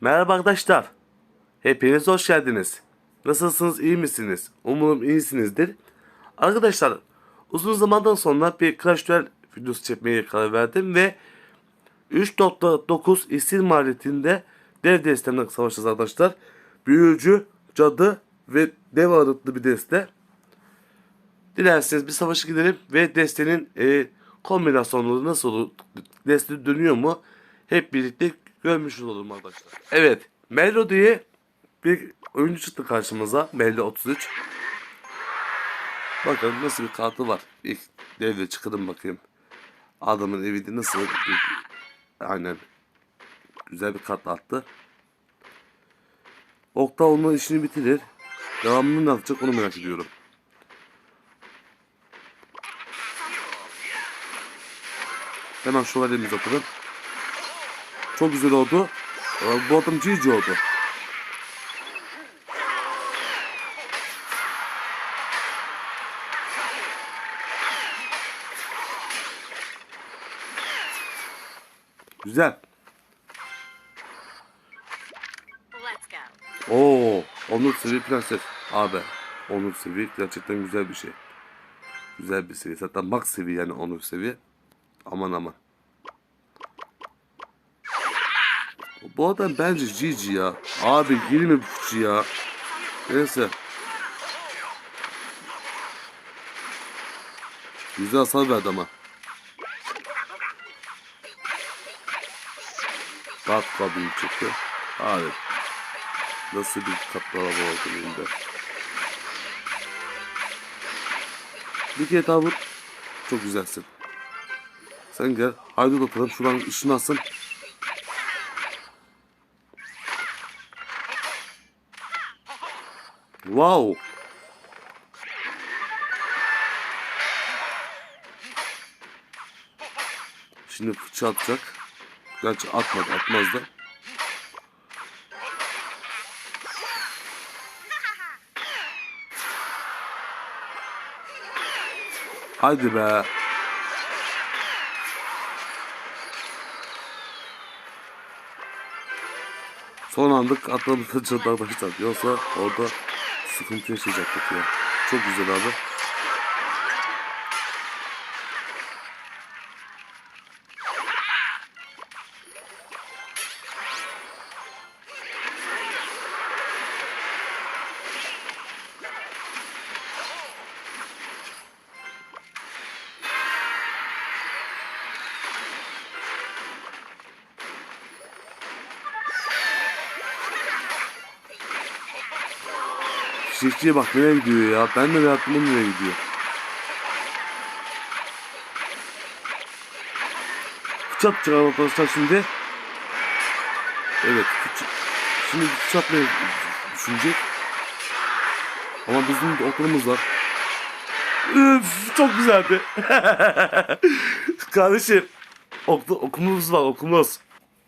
Merhaba arkadaşlar. Hepiniz hoş geldiniz. Nasılsınız, iyi misiniz? Umarım iyisinizdir. Arkadaşlar, uzun zamandan sonra bir Crash Royale videosu çekmeye karar verdim ve 3.9 isim maliyetinde dev destemden savaşacağız arkadaşlar. Büyücü, cadı ve dev ağırlıklı bir deste. Dilerseniz bir savaşa gidelim ve destenin e, kombinasyonları nasıl olur? Deste dönüyor mu? Hep birlikte görmüş olalım arkadaşlar. Evet. Mello diye bir oyuncu çıktı karşımıza. Mello 33. Bakalım nasıl bir kartı var. İlk devre çıkalım bakayım. Adamın evi de nasıl aynen güzel bir kart attı. Okta onun işini bitirir. Devamını ne yapacak onu merak ediyorum. Hemen şövalyemizi atalım. Çok güzel oldu. Ee, Bu adam GG oldu. Güzel. Oo, Onur seviye prenses. Abi, Onur seviye gerçekten güzel bir şey. Güzel bir seviye. Zaten max seviye yani Onur seviye. Aman aman. Bu adam bence GG ya. Abi 20 buçuk ya. Neyse. Güzel hasar verdi ama. Bak kabini çıktı. Abi. Nasıl bir kaplı araba oldu elinde. Bir kere daha vur. Çok güzelsin. Sen gel. Haydi bakalım şuradan ışınlansın. Wow. Şimdi fıçı atacak. Gerçi atmadı atmaz da. Haydi be. Son anda atladı çıldı arkadaşlar. Yoksa orada sıkıntı yaşayacaktık ya. Çok güzel abi. Çiçekçiye bak nereye gidiyor ya. Ben de o nereye gidiyor. Fıçı atacak arkadaşlar şimdi. Evet fıçı. Şimdi fıçı atmayı düşünecek. Ama bizim okulumuz var. Üf, çok güzeldi. Kardeşim okul, okulumuz var okulumuz.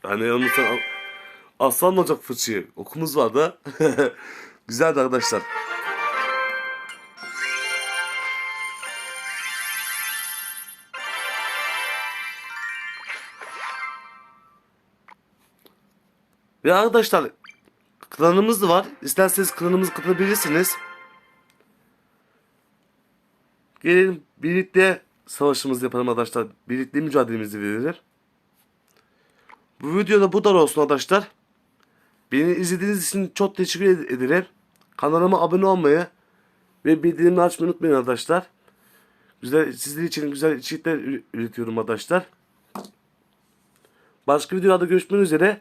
Yani al- aslan olacak fıçıyı. Okulumuz var da. Güzeldi arkadaşlar. Ve arkadaşlar klanımız var. İsterseniz klanımızı katılabilirsiniz. Gelin birlikte savaşımızı yapalım arkadaşlar. Birlikte mücadelemizi verelim. Bu videoda bu kadar olsun arkadaşlar. Beni izlediğiniz için çok teşekkür ed- ederim. Kanalıma abone olmayı ve bildirimleri açmayı unutmayın arkadaşlar. Güzel, sizler için güzel içerikler üretiyorum arkadaşlar. Başka videolarda görüşmek üzere.